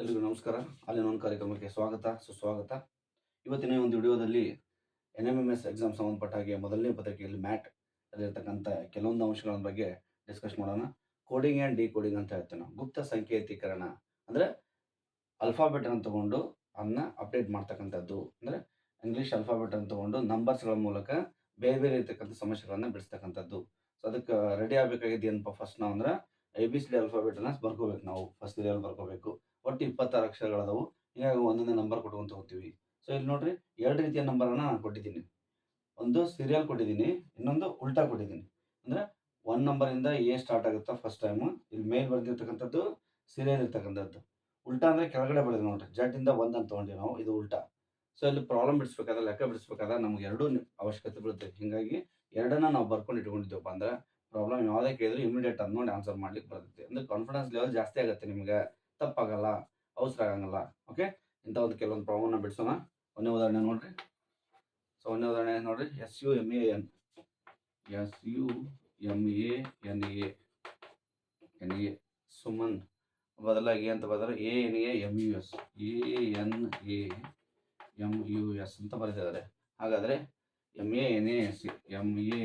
ಎಲ್ರಿಗೂ ನಮಸ್ಕಾರ. ಅಲ್ಲಿ ಒಂದು ಕಾರ್ಯಕ್ರಮಕ್ಕೆ ಸ್ವಾಗತ, ಸುಸ್ವಾಗತ. ಇವತ್ತಿನ ಒಂದು ವಿಡಿಯೋದಲ್ಲಿ N M M S exam ಸಂಬಂಧಪಟ್ಟ ಹಾಗೆ ಮೊದಲನೇ ಪತ್ರಿಕೆಯಲ್ಲಿ ಮ್ಯಾಟ್ ಅಲ್ಲಿರ್ತಕ್ಕಂಥ ಕೆಲವೊಂದು ಅಂಶಗಳ ಬಗ್ಗೆ ಡಿಸ್ಕಸ್ ಮಾಡೋಣ. ಕೋಡಿಂಗ್ ಆ್ಯಂಡ್ ಡಿ ಕೋಡಿಂಗ್ ಅಂತ ಹೇಳ್ತೇನೆ. ಗುಪ್ತ ಸಂಕೇತೀಕರಣ ಅಂದರೆ ಅಲ್ಫಾಬೆಟ್ ಅನ್ನು ತಗೊಂಡು ಅದನ್ನ ಅಪ್ಡೇಟ್ ಮಾಡ್ತಕ್ಕಂಥದ್ದು. ಅಂದರೆ ಇಂಗ್ಲೀಷ್ ಅಲ್ಫಾಬೆಟ್ ಅನ್ನು ತಗೊಂಡು ನಂಬರ್ಸ್ಗಳ ಮೂಲಕ ಬೇರೆ ಬೇರೆ ಇರ್ತಕ್ಕಂಥ ಸಮಸ್ಯೆಗಳನ್ನು ಬಿಡಿಸ್ತಕ್ಕಂಥದ್ದು. ಸೊ ಅದಕ್ಕೆ ರೆಡಿ ಆಗಬೇಕಾಗಿದ್ದು ಏನಪ್ಪ ಫಸ್ಟ್ ನಾವು ಅಂದ್ರೆ ಎ ಬಿ ಸಿ ಡಿ ಅಲ್ಫಾಬೆಟನ್ನು ಬರ್ಕೋಬೇಕು ನಾವು. ಫಸ್ಟ್ ಲೆವೆಲ್ ಬರ್ಕೋಬೇಕು. ಒಟ್ಟು ಇಪ್ಪತ್ತಾರು ಅಕ್ಷರಗಳಾದವು ಹೀಗಾಗಿ ಒಂದೊಂದೇ ನಂಬರ್ ಕೊಟ್ಕೊಂತ ಹೋಗ್ತೀವಿ. ಸೊ ಇಲ್ಲಿ ನೋಡ್ರಿ ಎರಡು ರೀತಿಯ ನಂಬರನ್ನು ನಾನು ಕೊಟ್ಟಿದ್ದೀನಿ. ಒಂದು ಸೀರಿಯಲ್ ಕೊಟ್ಟಿದ್ದೀನಿ, ಇನ್ನೊಂದು ಉಲ್ಟಾ ಕೊಟ್ಟಿದ್ದೀನಿ. ಅಂದರೆ ಒನ್ ನಂಬರಿಂದ ಎ ಸ್ಟಾರ್ಟ್ ಆಗುತ್ತಾ ಫಸ್ಟ್ ಟೈಮು ಇಲ್ಲಿ ಮೇಲ್ ಬರೆದಿರ್ತಕ್ಕಂಥದ್ದು ಸೀರಿಯಲ್ ಇರ್ತಕ್ಕಂಥದ್ದು. ಉಲ್ಟಾ ಅಂದರೆ ಕೆಳಗಡೆ ಬರೆದು ನೋಡ್ರಿ. ಜಡ್ಡಿಂದ ಒಂದು ಅಂತ ತೊಗೊಂಡಿವಿ ನಾವು, ಇದು ಉಲ್ಟಾ. ಸೊ ಇಲ್ಲಿ ಪ್ರಾಬ್ಲಮ್ ಬಿಡಿಸ್ಬೇಕಾದ್ರೆ ಲೆಕ್ಕ ಬಿಡಿಸ್ಬೇಕಾದ್ರೆ ನಮ್ಗೆ ಎರಡೂ ಅವಶ್ಯಕತೆ ಬೀಳುತ್ತೆ. ಹೀಗಾಗಿ ಎರಡನ್ನ ನಾವು ಬರ್ಕೊಂಡು ಇಟ್ಕೊಂಡಿದ್ದೇವಪ್ಪ ಅಂದ್ರೆ ಪ್ರಾಬ್ಲಮ್ ಯಾವುದೇ ಕೇಳಿದ್ರು ಇಮಿಡಿಯೇಟ್ ಅದ್ ನೋಡಿ ಆನ್ಸರ್ ಮಾಡ್ಲಿಕ್ಕೆ ಬರುತ್ತೆ. ಅಂದ್ರೆ ಕಾನ್ಫಿಡೆನ್ಸ್ ಲೆವೆಲ್ ಜಾಸ್ತಿ ಆಗುತ್ತೆ ನಿಮಗೆ. ತಪ್ಪಾಗಲ್ಲ, ಅವಸರ ಆಗಂಗಲ್ಲ ಓಕೆ ಇಂಥ ಒಂದು ಕೆಲವೊಂದು ಪ್ರಾಬ್ಲಮ್ನ ಬಿಡಿಸೋಣ. ಒಂದೇ ಉದಾಹರಣೆ ನೋಡ್ರಿ. ಸೊ ಒಂದೇ ಉದಾಹರಣೆ ನೋಡ್ರಿ. S U M A N S U M A N A N A Suman. ಬದಲಾಗಿ ಅಂತ ಬದಲ A N A M U S A N A M U S ಅಂತ ಬರೆದಿದ್ದಾರೆ ಹಾಗಾದರೆ M A N A S M A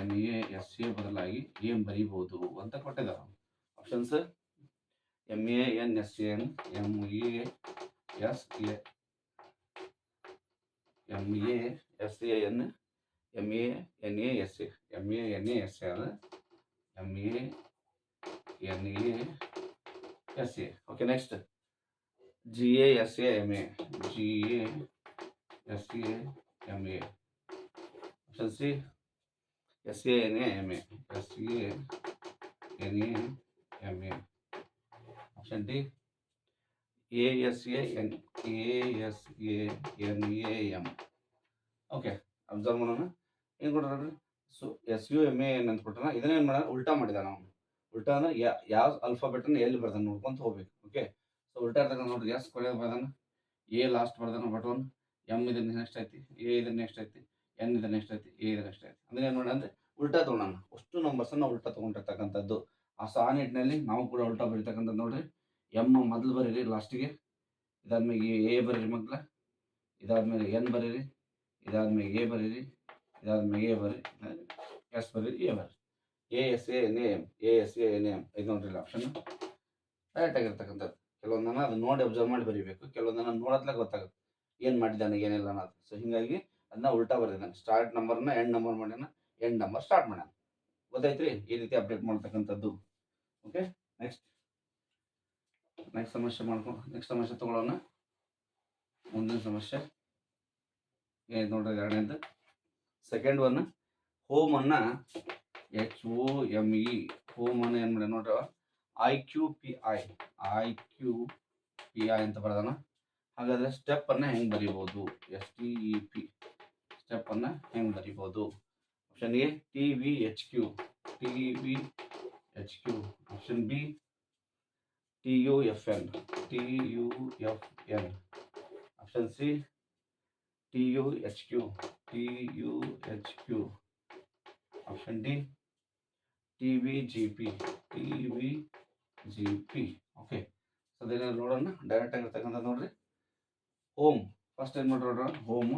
N A S A ಬದಲಾಗಿ A ಬರೀಬಹುದು ಅಂತ ಕೊಟ್ಟಿದ್ದಾರೆ. Options M A N S N M A S A M A S A N M A N A S A M A N A S A ಅದ M A N A S A okay next G A S A M A G A S A M A option C S A N A M A S A N A M A option D A S A N A S N A M okay observe ಮಾಡೋಣ. ಏನು ಕೊಟ್ಟಾರ so S U M A N ಅಂತ ಇದನ್ನ ಏನು ಮಾಡೋಣ? ಉಲ್ಟಾ ಮಾಡಿದ ನಾವು. ಉಲ್ಟಾ ಅಂದ್ರೆ ಯಾವ ಯಾವ ಅಲ್ಫಾಬೆಟನ್ನು ಎಲ್ಲಿ ಬರ್ದಾನ ನೋಡ್ಕೊಂತ ಹೋಗ್ಬೇಕು ಓಕೆ ಸೊ ಉಲ್ಟಾ ಇರ್ತಕ್ಕಂಥ ನೋಡ್ರಿ. ಎಸ್ ಕೊನೆ ಬರ್ದಾನ? ಎ ಲಾಸ್ಟ್ ಬರ್ದಾನ ಬಟ್ ಒನ್ ಎಂ ಇದನ್ನ ನೆಕ್ಸ್ಟ್ ಐತಿ ಎ ಇದನ್ನ ನೆಕ್ಸ್ಟ್ ಐತಿ ಎನ್ ಇದನ್ನ ನೆಕ್ಸ್ಟ್ ಐತಿ ಎ ಇದನ್ನ ನೆಕ್ಸ್ಟ್ ಐತಿ. ಅಂದ್ರೆ ಏನು ಮಾಡೋಣ ಅಂದ್ರೆ ಉಲ್ಟಾ ತೊಗೊಳೋಣ ಅಷ್ಟು ನಂಬರ್ಸನ್ನು ಉಲ್ಟಾ ತೊಗೊಂಡಿರ್ತಕ್ಕಂಥದ್ದು. ಆ ಸಾ ನಿಟ್ಟಿನಲ್ಲಿ ನಾವು ಕೂಡ ಉಲ್ಟಾ ಬರೀತಕ್ಕಂಥದ್ದು ನೋಡ್ರಿ. ಎಂ ಮೊದಲು ಬರೀರಿ, ಲಾಸ್ಟಿಗೆ. ಇದಾದ್ಮೇಲೆ ಎ ಬರೀರಿ ಮಗ್ಲ ಇದಾದ್ಮೇಲೆ ಎನ್ ಬರೀರಿ. ಇದಾದ್ಮೇಲೆ ಎ ಬರೀರಿ. ಇದಾದ್ಮೇಲೆ ಎ ಬರೀರಿ. ಎಸ್ ಬರೀರಿ, ಎ ಬರೀರಿ. A, S, A, N M, A, S, A, N M. ಇದು ನೋಡ್ರಿ ಆಪ್ಷನ್ ಡೈರೆಕ್ಟ್ ಆಗಿರ್ತಕ್ಕಂಥದ್ದು. ಕೆಲವೊಂದನ್ನ ಅದನ್ನ ನೋಡಿ ಅಬ್ಸರ್ವ್ ಮಾಡಿ ಬರೀಬೇಕು. ಕೆಲವೊಂದನ್ನ ನೋಡತ್ಲೆ ಗೊತ್ತಾಗುತ್ತೆ. ಏನು ಮಾಡಿದ್ದಾನೆ, ಏನಿಲ್ಲ ಅನ್ನೋದು. ಸೊ ಹಿಂಗಾಗಿ ಅದನ್ನ ಉಲ್ಟಾ ನಾನು ಸ್ಟಾರ್ಟ್ ನಂಬರ್ನ ಎಂಡ್ ನಂಬರ್ ಮಾಡ್ಯಾನ ಎಂಡ್ ನಂಬರ್ ಸ್ಟಾರ್ಟ್ ಮಾಡ್ಯಾನ ಗೊತ್ತಾಯ್ತು ರೀ ಈ ರೀತಿ ಅಪ್ಡೇಟ್ ಮಾಡ್ತಕ್ಕಂಥದ್ದು. ಓಕೆ ನೆಕ್ಸ್ಟ್ ನೆಕ್ಸ್ಟ್ ಸಮಸ್ಯೆ ಮಾಡ್ಕೊಂಡು ನೆಕ್ಸ್ಟ್ ಸಮಸ್ಯೆ ತಗೊಳ್ಳೋಣ ಮುಂದಿನ ಸಮಸ್ಯೆ. ಏನು ನೋಡ್ರಿ, ಎರಡನೇದು. ಸೆಕೆಂಡ್ ಒನ್ ಹೋಮನ್ನು ಎಚ್ ಒ ಎಂ ಇ ಹೋಮನ್ನು ಏನು ಮಾಡಿ ನೋಡ್ರಿ I Q P I I Q P I ಅಂತ ಬರ್ದಾನ. ಹಾಗಾದ್ರೆ ಸ್ಟೆಪ್ ಅನ್ನ ಹೆಂಗ್ ಬರೀಬಹುದು S T E P step ಅನ್ನ ಹೆಂಗ್ ಬರೀಬಹುದು option A T V H Q T V H Q option B T U F N T U F N option C T U H Q T U H Q option D T V G P T V G P okay so ಅದೇನ ನೋಡೋಣ direct ಆಗಿರ್ತಕ್ಕಂಥ ನೋಡ್ರಿ. Home first ಏನು ನೋಡ್ರಿ? Home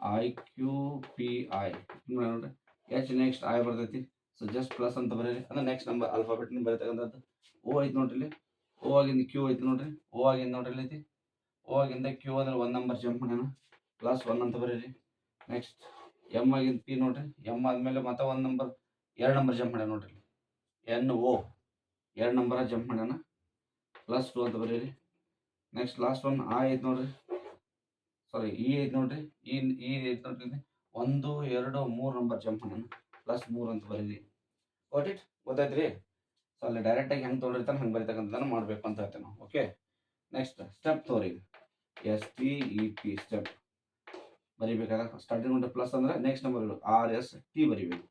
I Q P I ನೋಡ್ರಿ. H next I ಬರ್ತೈತಿ. So just plus ಅಂತ ಬರೀರಿ. ಅಂದ್ರೆ ನೆಕ್ಸ್ಟ್ ನಂಬರ್ ಆಲ್ಫಾಬೆಟ್ ಬರೀತಕ್ಕಂಥದ್ದು. ಓ ಐತೆ ನೋಡ್ರಿ ಓ ಆಗಿಂದ ಕ್ಯೂ ಐತಿ ನೋಡ್ರಿ. ಓ ಆಗಿಂದ ನೋಡ್ರಿ ಐತಿ. ಓ ಆಗಿಂದ ಕ್ಯೂ ಅಂದ್ರೆ ಒಂದು ನಂಬರ್ ಜಂಪ್ ಮಾಡ್ಯಾನ. ಪ್ಲಸ್ ಒನ್ ಅಂತ ಬರೀರಿ. ನೆಕ್ಸ್ಟ್ ಎಂ ಆಗಿಂದ ಪಿ ನೋಡ್ರಿ. ಎಂ ಆದ್ಮೇಲೆ ಮತ್ತೆ ಒಂದು ನಂಬರ್ ಎರಡು ನಂಬರ್ ಜಂಪ್ ಮಾಡ್ಯಾನ ನೋಡ್ರಿ. ಎನ್ ಓ ಎರಡು ನಂಬರ ಜಂಪ್ ಮಾಡ್ಯಾನ. ಪ್ಲಸ್ ಟು ಅಂತ ಬರೀರಿ. ನೆಕ್ಸ್ಟ್ ಲಾಸ್ಟ್ ಒನ್ ಆ ಐತೆ ನೋಡ್ರಿ. ಸಾರಿ ಇ ಐತೆ ನೋಡ್ರಿ. ಈ ಈ ಐತೆ ನೋಡ್ರಿ. ಒಂದು, ಎರಡು, ಮೂರು ನಂಬರ್ ಜಂಪ್ ಮಾಡ್ಯಾನ. ಪ್ಲಸ್ ಮೂರು ಅಂತ ಬರೀರಿ. What it ಗೊತ್ತಾಯ್ತ್ರಿ? ಸೊ ಅಲ್ಲಿ ಡೈರೆಕ್ಟಾಗಿ ಹೆಂಗೆ ತೊಗೊಂಡಿರ್ತಾನೆ, ಹಂಗೆ ಬರೀತಕ್ಕಂಥದ್ದನ್ನು ಮಾಡಬೇಕು ಅಂತ ಹೇಳ್ತೇವೆ ನಾವು. ಓಕೆ ನೆಕ್ಸ್ಟ್ ಸ್ಟೆಪ್ ತೋರಿ S T E P step ಬರಿಬೇಕಾದ್ರೆ starting ನೋಡಿ ಪ್ಲಸ್ ಅಂದರೆ next number R S T ಬರಿಬೇಕು.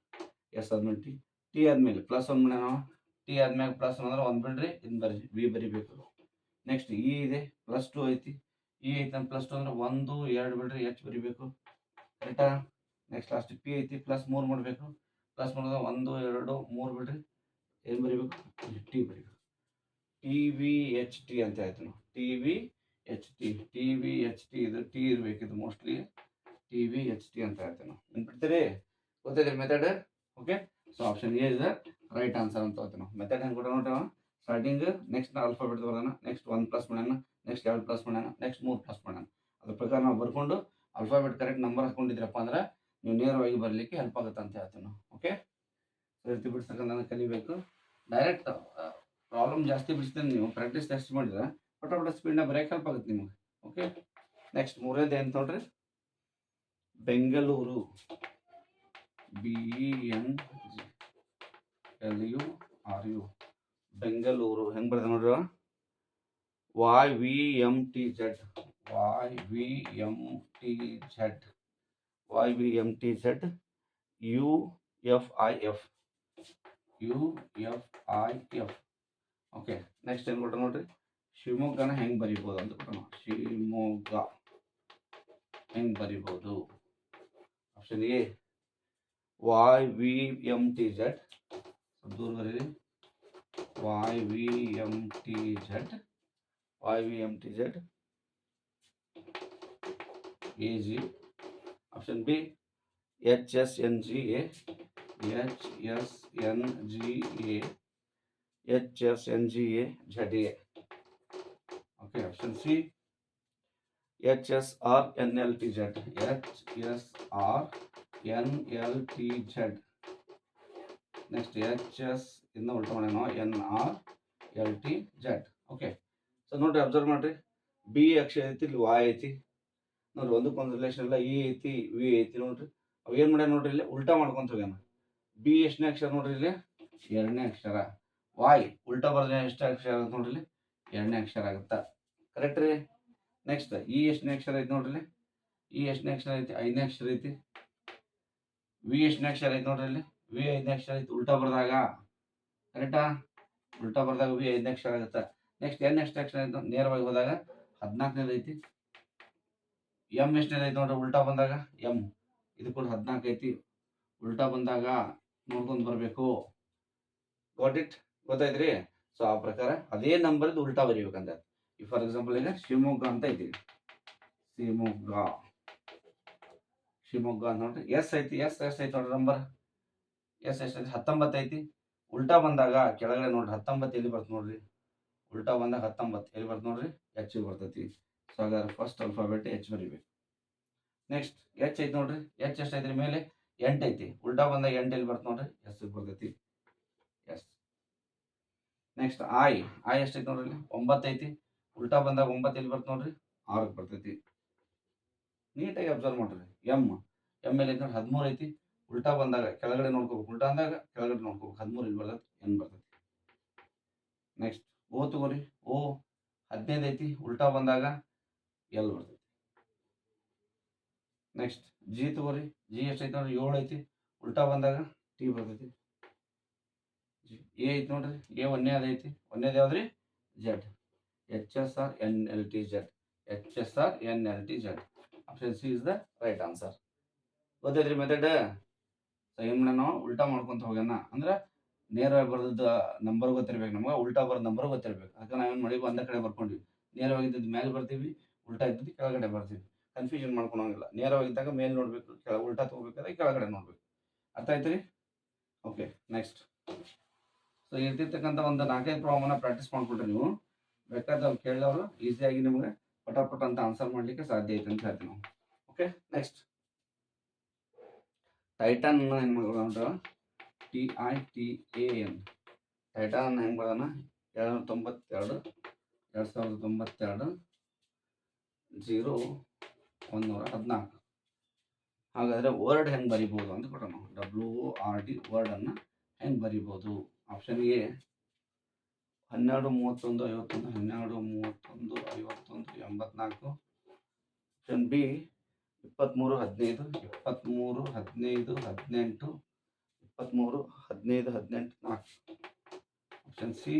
ಎಸ್ ಆದ್ಮೇಲೆ ಟಿ ಟಿ ಆದ್ಮೇಲೆ ಪ್ಲಸ್ ಮಾಡಿ ನಾವು ಟಿ ಆದ್ಮೇಲೆ ಪ್ಲಸ್ ಅಂದ್ರೆ ಒಂದು ಬಿಡ್ರಿ ಇನ್ನು ಬರಿ ವಿ ಬರಿಬೇಕು. ನೆಕ್ಸ್ಟ್ ಇ ಇದೆ ಪ್ಲಸ್ ಟು ಐತಿ. ಇ ಐತಿ ಪ್ಲಸ್ ಟು ಅಂದ್ರೆ ಒಂದು, ಎರಡು ಬಿಡ್ರಿ ಎಚ್ ಬರಿಬೇಕು. ಕರೆಕ್ಟಾ ನೆಕ್ಸ್ಟ್ ಲಾಸ್ಟ್ ಪಿ ಐತಿ ಪ್ಲಸ್ ಮೂರು ಮಾಡಬೇಕು. ಪ್ಲಸ್ ಮಾಡಿದ್ರೆ ಒಂದು, ಎರಡು, ಮೂರು ಬಿಡ್ರಿ. ಏನು ಬರೀಬೇಕು? ಟಿ ಬರೀಬೇಕು. ಟಿ ವಿ ಎಚ್ ಟಿ ಅಂತ ಹೇಳ್ತೀನಿ T V H T T V H T ಇದು ಟಿ ಇದು mostly T V H T ಅಂತ ಹೇಳ್ತೀನಿ ನೆನ್ಪಿಡ್ತೀರಿ ಗೊತ್ತಾಯ್ತು method okay so option A is right answer ಅಂತ ಹೋಗ್ತೀವಿ ನಾವು ಮೆಥಡ್ ಹೆಂಗೆ ಕೊಡೋಣ ನೋಡ್ರಿ ಸ್ಟಾರ್ಟಿಂಗ್ ನೆಕ್ಸ್ಟ್ ಆಲ್ಫಾಬೆಟ್ ಬರೋಣ ನೆಕ್ಸ್ಟ್ ಒನ್ ಪ್ಲಸ್ ಮಾಡ್ಯಾನ ನೆಕ್ಸ್ಟ್ ಎರಡು ಪ್ಲಸ್ ಮಾಡ್ಯಾನ ನೆಕ್ಸ್ಟ್ ಮೂರು ಪ್ಲಸ್ ಮಾಡೋಣ. ಅದ್ರ ಪ್ರಕಾರ ನಾವು ಬರ್ಕೊಂಡು ಅಲ್ಫಾಬೆಟ್ ಕರೆಕ್ಟ್ ನಂಬರ್ ಹಾಕೊಂಡಿದ್ರಪ್ಪ ಅಂದ್ರೆ ನೀವು ನೇರವಾಗಿ ಬರಲಿಕ್ಕೆ ಹೆಲ್ಪ್ ಆಗುತ್ತೆ ಅಂತ ಹೇಳ್ತೀನಿ. ಓಕೆ ರೀತಿ ನಾನು ಕಲಿಬೇಕು. ಡೈರೆಕ್ಟ್ ಪ್ರಾಬ್ಲಮ್ ಜಾಸ್ತಿ ಬಿಡಿಸ್ತೀನಿ ನೀವು ಪ್ರಾಕ್ಟೀಸ್ ಟೆಸ್ಟ್ ಮಾಡಿದ್ರೆ ಪಟ ಸ್ಪೀಡ್ನ ಬ್ರೇಕ್ ಹೆಲ್ಪ್ ಆಗುತ್ತೆ ನಿಮಗೆ. ಓಕೆ ನೆಕ್ಸ್ಟ್ ಮೂರನೇದು ಏನು ನೋಡ್ರಿ Bengaluru. B N G L U R U Bengaluru. ಹೆಂಗೆ ಬರ್ತದೆ ನೋಡ್ರಿ Y V M T Z Y V M T Z Y V M T Z U F I F U F I F okay next ಏನು ಕೊಟ್ಟ ನೋಡ್ರಿ ಶಿವಮೊಗ್ಗನ ಹೆಂಗೆ ಬರಿಬೋದು ಅಂತ ಕೊಟ್ಟಣ ಶಿವಮೊಗ್ಗ. ಹೆಂಗೆ ಬರಿಬೋದು? Option A Y V M T Z ದೂರ ಬರೀರಿ. Y V M T Z Y V M T Z A G option B H S N G A H S N G A H S N G A Z A okay option C H S R N L T Z H S R N L T Z next H S ಇಂದ ಉಲ್ಟ ಮಾಡೋಣ N R L T Z okay so ನೋಡ್ರಿ observe ಮಾಡ್ರಿ B ಅಕ್ಷರ ಐತಿ ಇಲ್ಲಿ Y ಐತಿ ನೋಡ್ರಿ, ಒಂದಕ್ಕೊಂದು ರಿಲೇಷನ್ ಇಲ್ಲ ಇ ಐತಿ ವಿ ಐತಿ ನೋಡ್ರಿ. ಅವು ಏನು ಮಾಡ್ಯಾನ ನೋಡ್ರಿ ಇಲ್ಲಿ, ಉಲ್ಟಾ ಮಾಡ್ಕೊಂತ ಹೋಗ್ಯಾನ. ಬಿ ಎಷ್ಟನೇ ಅಕ್ಷರ ನೋಡ್ರಿ ಇಲ್ಲಿ? ಎರಡನೇ ಅಕ್ಷರ. ವಾಯ್ ಉಲ್ಟಾ ಬರ್ದ ಎಷ್ಟು ಅಕ್ಷರ ಆಗುತ್ತೆ ನೋಡ್ರಿ ಇಲ್ಲಿ? ಎರಡನೇ ಅಕ್ಷರ ಆಗುತ್ತಾ? ಕರೆಕ್ಟ್ ರೀ? ನೆಕ್ಸ್ಟ್ ಇ ಎಷ್ಟನೇ ಅಕ್ಷರ ಐತಿ ನೋಡ್ರಿ ಇಲ್ಲಿ? ಇ ಎಷ್ಟನೇ ಅಕ್ಷರ ಐತಿ? ಐದನೇ ಅಕ್ಷರ ಐತಿ. ವಿ ಎಷ್ಟನೇ ಅಕ್ಷರ ಐತಿ ನೋಡ್ರಿ ಇಲ್ಲಿ? ವಿ ಐದನೇ ಅಕ್ಷರ ಐತಿ, ಉಲ್ಟಾ ಬರ್ದಾಗ. ಕರೆಕ್ಟಾ ಉಲ್ಟಾ ಬರ್ದಾಗ ವಿ ಐದನೇ ಅಕ್ಷರ ಆಗುತ್ತೆ? ನೆಕ್ಸ್ಟ್ ಎನ್ ಎಷ್ಟು ಅಕ್ಷರ ಐತಿ ನೇರವಾಗಿ ಹೋದಾಗ ಹದಿನಾಲ್ಕನೇದು ಐತಿ. ಎಂ ಎಷ್ಟನೇದು ಐತಿ ನೋಡ್ರಿ ಉಲ್ಟಾ ಬಂದಾಗ? ಎಂ. ಇದು ಕೂಡ ಹದಿನಾಲ್ಕು ಐತಿ. ಉಲ್ಟಾ ಬಂದಾಗ ನೋಡ್ಕೊಂಡು ಬರಬೇಕು. Got it ಗೊತ್ತಾಯ್ತ್ರಿ? ಸೊ ಆ ಪ್ರಕಾರ ಅದೇ ನಂಬರ್ದು ಉಲ್ಟಾ ಬರೀಬೇಕಂತ. ಈ ಫಾರ್ ಎಕ್ಸಾಂಪಲ್ ಈಗ ಶಿವಮೊಗ್ಗ ಅಂತ ಐತಿ. ಶಿವಮೊಗ್ಗ. ಶಿವಮೊಗ್ಗ ಅಂತ ನೋಡ್ರಿ. ಎಸ್ ಐತಿ, ಎಸ್ ಎಸ್ ಐತಿ ನೋಡ್ರಿ ನಂಬರ್. ಎಸ್ ಎಸ್ ಐತಿ, ಹತ್ತೊಂಬತ್ತು ಐತಿ. ಉಲ್ಟಾ ಬಂದಾಗ ಕೆಳಗಡೆ ನೋಡ್ರಿ, ಹತ್ತೊಂಬತ್ತು ಎಲ್ಲಿ ಬರ್ತ ನೋಡ್ರಿ? ಉಲ್ಟಾ ಬಂದಾಗ ಹತ್ತೊಂಬತ್ತು ಎಲ್ಲಿ ಬರ್ತ ನೋಡ್ರಿ? ಹೆಚ್ಚಿಗೆ ಬರ್ತೈತಿ. ಸೊ ಹಾಗಾದ್ರೆ ಫಸ್ಟ್ ಅಲ್ಫಾಬೆಟ್ ಎಚ್ ಬರಿಬೇಕು. ನೆಕ್ಸ್ಟ್ ಎಚ್ ಐತಿ ನೋಡ್ರಿ. ಎಚ್ ಎಷ್ಟು ಐತ್ರಿ ಮೇಲೆ? ಎಂಟು ಐತಿ. ಉಲ್ಟಾ ಬಂದಾಗ ಎಂಟು ಎಲ್ಲಿ ಬರ್ತ ನೋಡ್ರಿ? ಎಸ್ ಬರ್ತೈತಿ. ಎಸ್ ನೆಕ್ಸ್ಟ್ ಐ ಐ ಎಷ್ಟೈತಿ ನೋಡ್ರಿ ಇಲ್ಲಿ? ಒಂಬತ್ತು ಐತಿ. ಉಲ್ಟಾ ಬಂದಾಗ ಒಂಬತ್ತು ಎಲ್ಲಿ ಬರ್ತ ನೋಡ್ರಿ? ಆರಕ್ಕೆ ಬರ್ತೈತಿ. ನೀಟಾಗಿ ಅಬ್ಸರ್ವ್ ಮಾಡ್ರಿ. ಎಂ ಎಂ ಎಲ್ ಐತಿ ನೋಡ್ರಿ? ಹದಿಮೂರು ಐತಿ. ಉಲ್ಟಾ ಬಂದಾಗ ಕೆಳಗಡೆ ನೋಡ್ಕೋಬೇಕು. ಉಲ್ಟಾ ಅಂದಾಗ ಕೆಳಗಡೆ ನೋಡ್ಕೋಬೇಕು. ಹದಿಮೂರು ಇಲ್ಲಿ ಬರ್ತೈತಿ ಎನ್ ಬರ್ತೈತಿ. ನೆಕ್ಸ್ಟ್ ಓ ತಗೋರಿ. ಓ ಹದಿನೈದು ಐತಿ. ಉಲ್ಟಾ ಬಂದಾಗ ಎಲ್ ಬರ್ತೈತಿ? ನೆಕ್ಸ್ಟ್ ಜಿ ತಗೋರಿ. ಜಿ ಎಷ್ಟು ಐತಿ ನೋಡ್ರಿ? ಏಳು ಐತಿ. ಉಲ್ಟಾ ಬಂದಾಗ ಟಿ ಬರ್ತೈತಿ. ಎ ಐತಿ ನೋಡ್ರಿ. ಎ ಒಂದೇ ಐತಿ. ಒಂದೇದು ಯಾವ್ದ್ರಿ? Z H S R N L T Z H S R N L T Z option C is the right answer ಗೊತ್ತೈತ್ರಿ method ಸೈಮ್ನ ನಾವು ಉಲ್ಟಾ ಮಾಡ್ಕೊಂತ ಹೋಗ್ಯಾನ. ಅಂದ್ರೆ ನೇರವಾಗಿ ಬರೆದ ನಂಬರ್ ಗೊತ್ತಿರ್ಬೇಕು ನಮ್ಗೆ. ಉಲ್ಟಾ ಬರೋದು ನಂಬರ್ ಗೊತ್ತಿರ್ಬೇಕು. ಅದಕ್ಕೆ ನಾವೇನು ಮಾಡಿ? ಒಂದ ಕಡೆ ಬರ್ಕೊಂಡ್ವಿ. ನೇರವಾಗಿ ಮೇಲೆ ಬರ್ತೀವಿ. ಉಲ್ಟಾ ಇದ್ದಿದ್ದು ಕೆಳಗಡೆ ಬರ್ತೀವಿ. ಕನ್ಫ್ಯೂಷನ್ ಮಾಡ್ಕೊಳಂಗಿಲ್ಲ. ನೇರವಾಗಿದ್ದಾಗ ಮೇಲೆ ನೋಡಬೇಕು ಕೆಳ ಉಲ್ಟಾ ತೊಗೋಬೇಕಾದ್ರೆ ಕೆಳಗಡೆ ನೋಡಬೇಕು. ಅರ್ಥ ಆಯ್ತು ರೀ? ಓಕೆ ನೆಕ್ಸ್ಟ್ ಸೊ ಇರ್ತಿರ್ತಕ್ಕಂಥ ಒಂದು ನಾಲ್ಕೈದು ಪ್ರಾಬ್ಲಮ್ನ ಪ್ರಾಕ್ಟೀಸ್ ಮಾಡ್ಕೊಟ್ರಿ ನೀವು. ಬೇಕಾದ್ರೆ ಅವ್ರು ಕೇಳಿದವರು ಈಸಿಯಾಗಿ ನಿಮಗೆ ಪಟಪಟ ಪಟ ಅಂತ ಆನ್ಸರ್ ಮಾಡಲಿಕ್ಕೆ ಸಾಧ್ಯ ಐತೆ ಅಂತ ಹೇಳ್ತೀವಿ ನಾವು ಓಕೆ ನೆಕ್ಸ್ಟ್ ಟೈಟನ್ ಏನು ಮಾಡೋಣ T I T A N Titan ಹೆಂಗೆ ಮಾಡೋಣ? ಏಳ್ನೂರ ತೊಂಬತ್ತೆರಡು, ಎರಡು ಸಾವಿರದ ತೊಂಬತ್ತೆರಡು. ಜೀರೋ ಒಂದೂರ ಹದಿನಾಲ್ಕು. ಹಾಗಾದರೆ ವರ್ಡ್ ಹೆಂಗೆ ಬರಿಬೋದು ಅಂತ ಕೊಡೋಣ. ಡಬ್ಲ್ಯೂ ಆರ್ ಡಿ ವರ್ಡನ್ನು ಹೆಂಗೆ ಬರಿಬೋದು? ಆಪ್ಷನ್ ಎ ಹನ್ನೆರಡು, ಮೂವತ್ತೊಂದು, ಐವತ್ತೊಂದು, ಹನ್ನೆರಡು, ಮೂವತ್ತೊಂದು, ಐವತ್ತೊಂದು, ಎಂಬತ್ನಾಲ್ಕು. ಆಪ್ಷನ್ ಬಿ ಇಪ್ಪತ್ತ್ಮೂರು ಹದಿನೈದು ಇಪ್ಪತ್ತ್ಮೂರು ಹದಿನೈದು, ಹದಿನೆಂಟು ಇಪ್ಪತ್ತ್ಮೂರು ಹದಿನೈದು, ಹದಿನೆಂಟು, ನಾಲ್ಕು. ಆಪ್ಷನ್ ಸಿ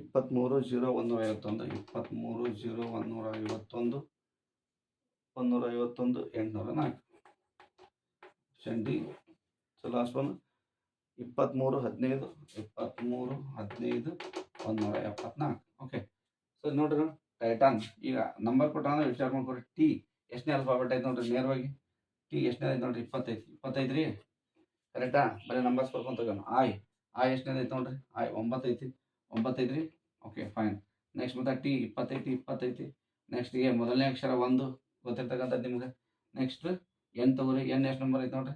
ಇಪ್ಪತ್ತ್ಮೂರು ಜೀರೋ ಒಂದೂರ ಐವತ್ತೊಂದು ಇಪ್ಪತ್ತ್ಮೂರು ಜೀರೋ ಒಂದೂರ ಐವತ್ತೊಂದು ಒಂದೂರ ಐವತ್ತೊಂದು, ಎಂಟುನೂರ ನಾಲ್ಕು. ಚಂಡಿ ಲಾಸ್ಟ್ ಒನ್ ಇಪ್ಪತ್ತ್ಮೂರು ಹದಿನೈದು ಇಪ್ಪತ್ತ್ಮೂರು ಹದಿನೈದು ಒಂದೂರ ಎಪ್ಪತ್ನಾಲ್ಕು. ಓಕೆ ಸೊ ನೋಡ್ರಿ, ಟೈಟಾನ್. ಈಗ ನಂಬರ್ ಕೊಟ್ಟ ಅಂದ್ರೆ ವಿಚಾರ ಮಾಡ್ಕೊಡ್ರಿ ಟಿ ಎಷ್ಟನೇ ಅಲ್ಫಾಬೆಟ್ ಐತೆ ನೋಡ್ರಿ, ನೇರವಾಗಿ. ಟಿ ಎಷ್ಟನೇ ಐತೆ ನೋಡ್ರಿ, ಇಪ್ಪತ್ತೈದು. ಇಪ್ಪತ್ತೈದು ರೀ ಕರೆಕ್ಟಾ ಬರೀ ನಂಬರ್ಸ್ ಬರ್ಕೊಂತ ಆಯ್ ಆಯ್ ಎಷ್ಟನೇ ಐತೆ ನೋಡ್ರಿ? ಆಯ್ ಒಂಬತ್ತೈತಿ. ಒಂಬತ್ತೈದು ರೀ ಓಕೆ ಫೈನ್ ನೆಕ್ಸ್ಟ್ ಮತ್ತೆ ಟಿ ಇಪ್ಪತ್ತೈತಿ ಇಪ್ಪತ್ತೈತಿ ನೆಕ್ಸ್ಟ್ ಎ ಮೊದಲನೇ ಅಕ್ಷರ ಒಂದು ಗೊತ್ತಿರ್ತಕ್ಕಂಥದ್ದು ನಿಮ್ಗೆ. ನೆಕ್ಸ್ಟ್ ಎನ್ ತಗೋರಿ ಎನ್ ಎಷ್ಟು ನಂಬರ್ ಐತೆ ನೋಡ್ರಿ?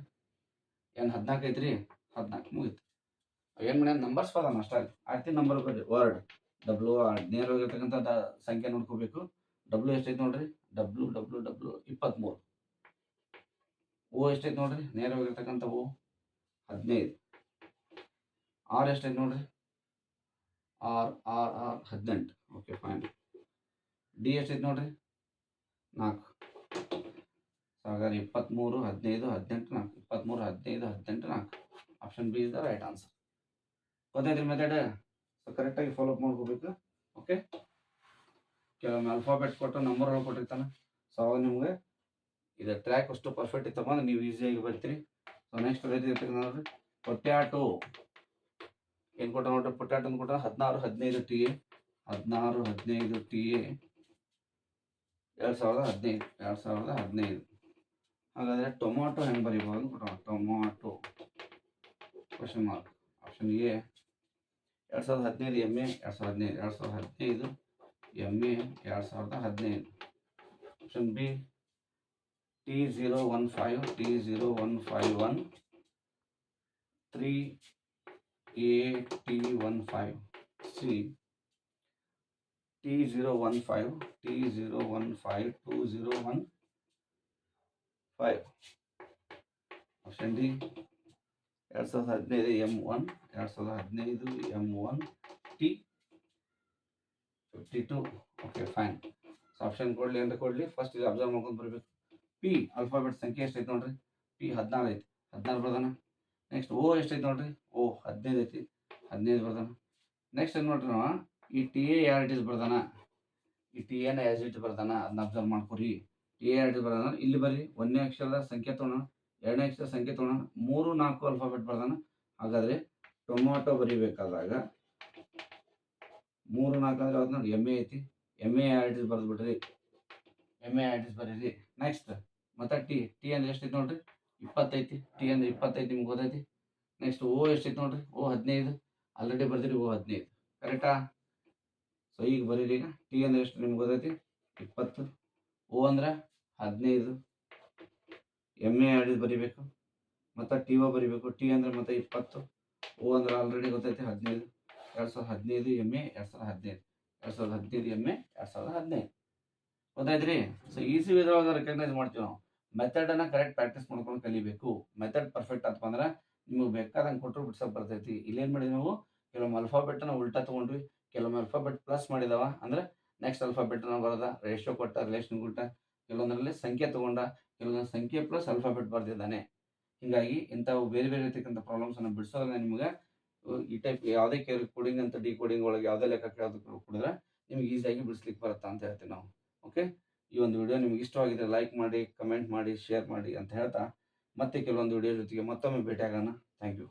ಎನ್ ಹದಿನಾಲ್ಕು ಐತ್ರಿ? ಹದಿನಾಲ್ಕು ಮುಗೀತು. ಏನು ಮಾಡ್ಯಾನ? ನಂಬರ್ಸ್ ಪದಾನ ಅಷ್ಟೇ ಆರ್ತಿ ನಂಬರ್ ಬರ್ರಿ ವರ್ಡ್ ಡಬ್ಲ್ಯೂ ಆರ್ ನೇರವಾಗಿರ್ತಕ್ಕಂಥ ಸಂಖ್ಯೆ ನೋಡ್ಕೋಬೇಕು. ಡಬ್ಲ್ಯೂ ಎಷ್ಟೈತೆ ನೋಡ್ರಿ? ಡಬ್ಲ್ಯೂ ಡಬ್ಲ್ಯೂ ಡಬ್ಲ್ಯೂ ಇಪ್ಪತ್ತ್ಮೂರು ಓ ಎಷ್ಟೈತೆ ನೋಡ್ರಿ? ನೇರವಾಗಿರ್ತಕ್ಕಂಥ ಓ ಹದಿನೈದು ಆರ್ ಎಷ್ಟೈತೆ ನೋಡ್ರಿ? ಆರ್ ಆರ್ ಆರ್ ಹದಿನೆಂಟು. ಓಕೆ ಫೈನ್ ಡಿ ಎಷ್ಟೈತೆ ನೋಡಿರಿ. ನಾಲ್ಕು. ಹಾಗಾದ್ರೆ ಇಪ್ಪತ್ತ್ಮೂರು ಹದಿನೈದು, ಹದಿನೆಂಟು, ನಾಲ್ಕು. ಇಪ್ಪತ್ತ್ಮೂರು ಹದಿನೈದು, ಹದಿನೆಂಟು, ನಾಲ್ಕು. Option B is the right answer ಗೊತ್ತಾಯ್ತು ಮೆಥಡ್ ಸೊ ಕರೆಕ್ಟಾಗಿ ಫಾಲೋ ಅಪ್ ಮಾಡ್ಕೋಬೇಕು. ಓಕೆ ಕೆಲವೊಮ್ಮೆ ಅಲ್ಫಾಬೆಟ್ ಕೊಟ್ಟು ನಂಬರ್ ಕೊಟ್ಟಿರ್ತಾನೆ. ಸೊ ಅವಾಗ ನಿಮಗೆ ಇದು ಟ್ರ್ಯಾಕ್ ಅಷ್ಟು ಪರ್ಫೆಕ್ಟ್ ಇತ್ತಪ್ಪ ಅಂದ್ರೆ ನೀವು ಈಸಿಯಾಗಿ ಬರ್ತೀರಿ. ಸೊ ನೆಕ್ಸ್ಟ್ ರೀತಿ ನೋಡ್ರಿ. ಪೊಟ್ಯಾಟೋ ಏನು ಕೊಟ್ಟ ನೋಡ್ರಿ ಪೊಟ್ಯಾಟೋ ಅಂತ ಕೊಟ್ಟ ಹದಿನಾರು, ಹದಿನೈದು ಟಿ ಎ. ಹದಿನಾರು, ಹದಿನೈದು ಟಿ ಎ. ಎರಡು ಸಾವಿರದ ಹದಿನೈದು, ಎರಡು ಸಾವಿರದ ಹದಿನೈದು. ಹಾಗಾದರೆ ಟೊಮಾಟೊ ಹೆಂಗೆ ಬರೀಬೋದು ಅಂತ tomato. Question mark option A ಎರಡು ಸಾವಿರದ ಹದಿನೈದು ಎಂ ಎ ಎರಡು ಸಾವಿರದ ಹದಿನೈದು, ಎರಡು ಸಾವಿರದ ಹದಿನೈದು ಎಂ ಎ ಎರಡು ಸಾವಿರದ ಹದಿನೈದು. Option B T zero one five T zero one five one three A T one five C T zero one five T zero one five two zero one five option D ಎರಡು ಸಾವಿರದ ಹದಿನೈದು M one ಎರಡು ಸಾವಿರದ ಹದಿನೈದು M one T fifty two okay fine so option ಕೊಡಲಿ ಅಂತ ಕೊಡಲಿ. First ಇದು ಅಬ್ಸರ್ವ್ ಮಾಡ್ಕೊಂಡು ಬರಬೇಕು. ಪಿ ಅಲ್ಫಾಬೆಟ್ ಸಂಖ್ಯೆ ಎಷ್ಟೈತೆ ನೋಡ್ರಿ? ಪಿ ಹದಿನಾರು ಐತಿ. ಹದಿನಾರು ಬರ್ದಾನ ನೆಕ್ಸ್ಟ್ ಓ ಎಷ್ಟೈತೆ ನೋಡ್ರಿ? ಓ, ಹದಿನೈದು ಐತಿ. ಹದಿನೈದು ಬರ್ದಾನ. ನೆಕ್ಸ್ಟ್ ಏನು ನೋಡ್ರಿ ನಾವು? ಈ T A R it is ಬರ್ದಾನ. ಈ ಟಿ ಎನ್ ಆಸ್ ಇಟ್ ಬರ್ದಾನ. ಅದನ್ನ ಅಬ್ಸರ್ವ್ ಮಾಡ್ಕೊರಿ. ಟಿ ಎ ಯಾರು ಬರ್ದಾನ. ಇಲ್ಲಿ ಬರ್ರಿ. ಒಂದನೇ ಅಕ್ಷರದ ಸಂಖ್ಯೆ ತೊಗೊಳೋಣ ಎರಡನೇ ಅಕ್ಷರ ಸಂಖ್ಯೆ ತೊಗೊಳೋಣ ಮೂರು, ನಾಲ್ಕು ಅಲ್ಫಾಬೆಟ್ ಬರ್ದಾನ. ಹಾಗಾದ್ರೆ ಟೊಮ್ಯಾಟೊ ಬರಿಬೇಕಾದಾಗ ಮೂರು, ನಾಲ್ಕು ಅಂದ್ರೆ ಅದು ನೋಡಿ ಎಂ ಎ ಐತಿ. ಎಂ ಎ ಆರ್ ಇಸ್ ಬರ್ದು ಎಂ ಎ ಆರ್ ಇಸ್ ಬರೀರಿ. ನೆಕ್ಸ್ಟ್ ಮತ್ತೆ ಟಿ ಟಿ ಅಂದ್ರೆ ಎಷ್ಟೈತಿ ನೋಡ್ರಿ? ಇಪ್ಪತ್ತೈತಿ ಟಿ ಅಂದ್ರೆ ಇಪ್ಪತ್ತೈದು ನಿಮ್ಗೆ ಗೊತ್ತೈತಿ. ನೆಕ್ಸ್ಟ್ ಓ ಎಷ್ಟೈತಿ ನೋಡ್ರಿ? ಓ ಹದಿನೈದು. ಆಲ್ರೆಡಿ ಬರ್ದಿರಿ ಓ ಹದಿನೈದು. ಕರೆಕ್ಟಾ ಸೊ ಈಗ ಬರೀರಿ ಈಗ. ಟಿ ಅಂದ್ರೆ ಎಷ್ಟು ನಿಮ್ಗೆ ಗೊತ್ತೈತಿ? ಇಪ್ಪತ್ತು. ಓ ಅಂದ್ರೆ ಹದಿನೈದು. ಎಂ ಎ ಆಡಿದ್ ಬರಿಬೇಕು. ಮತ್ತು ಟಿ ಒ ಬರಿಬೇಕು. ಟಿ ಅಂದ್ರೆ ಮತ್ತೆ ಇಪ್ಪತ್ತು. ಓ ಅಂದ್ರೆ ಆಲ್ರೆಡಿ ಗೊತ್ತೈತಿ ಹದಿನೈದು. ಎರಡು ಸಾವಿರದ ಹದಿನೈದು ಎಂ ಎ ಎರಡು ಸಾವಿರದ ಹದಿನೈದು. ಎರಡು ಸಾವಿರದ ಹದಿನೈದು ಎಂ ಎ ಎರಡು ಸಾವಿರದ ಹದಿನೈದು. ಗೊತ್ತಾಯ್ತು ಸೊ ಈಸಿ ವಿಧವಾಗಿ ರೆಕಗ್ನೈಸ್ ಮಾಡ್ತೀವಿ ನಾವು. ಮೆಥಡನ್ನು ಕರೆಕ್ಟ್ ಪ್ರಾಕ್ಟೀಸ್ ಮಾಡ್ಕೊಂಡು ಕಲಿಬೇಕು. ಮೆಥಡ್ ಪರ್ಫೆಕ್ಟ್ ಅಂತ ಅಂದ್ರೆ ನಿಮಗೆ ಬೇಕಾದಂಗೆ ಕೊಟ್ಟರು ಬಿಡ್ಸೋಕೆ ಬರ್ತೈತಿ. ಇಲ್ಲೇನು ಮಾಡಿದ್ವಿ ನಾವು? ಕೆಲವೊಮ್ಮೆ ಅನ್ನ ಉಲ್ಟಾ ತಗೊಂಡ್ವಿ. ಕೆಲವೊಮ್ಮೆ ಅಲ್ಫಾಬೆಟ್ ಪ್ಲಸ್ ಮಾಡಿದವ ಅಂದ್ರೆ ನೆಕ್ಸ್ಟ್ ಅಲ್ಫಾಬೆಟನ್ನು ಬರದ. ರೇಷಿಯೋ ಕೊಟ್ಟ ರಿಲೇಷನ್ ಕೊಟ್ಟ, ಕೆಲವೊಂದರಲ್ಲಿ ಸಂಖ್ಯೆ ತಗೊಂಡ, ಕೆಲವೊಂದು ಸಂಖ್ಯೆ ಪ್ಲಸ್ ಅಲ್ಫಾಬೆಟ್ ಬರ್ದಿದ್ದಾನೆ. ಹೀಗಾಗಿ ಇಂಥವು ಬೇರೆ ಬೇರೆ ರೀತಿಯಂಥ ಪ್ರಾಬ್ಲಮ್ಸನ್ನು ಬಿಡಿಸೋದ್ರೆ ನಿಮ್ಗೆ, ಈ ಟೈಪ್ ಯಾವುದೇ ಕೇರ್ ಕೋಡಿಂಗ್ ಅಂತ ಡಿ ಕೋಡಿಂಗ್ ಒಳಗೆ ಯಾವುದೇ ಲೆಕ್ಕ ಕೇಳೋದಕ್ಕೆ ಕೊಡಿದ್ರೆ ನಿಮ್ಗೆ ಈಸಿಯಾಗಿ ಬಿಡಿಸ್ಲಿಕ್ಕೆ ಬರುತ್ತಾ ಅಂತ ಹೇಳ್ತೀವಿ ನಾವು. ಓಕೆ ಈ ಒಂದು ವಿಡಿಯೋ ನಿಮ್ಗೆ ಇಷ್ಟವಾಗಿದ್ರೆ ಲೈಕ್ ಮಾಡಿ ಕಮೆಂಟ್ ಮಾಡಿ ಶೇರ್ ಮಾಡಿ ಅಂತ ಹೇಳ್ತಾ, ಮತ್ತೆ ಕೆಲವೊಂದು ವಿಡಿಯೋ ಜೊತೆಗೆ ಮತ್ತೊಮ್ಮೆ ಭೇಟಿಯಾಗೋಣ. Thank you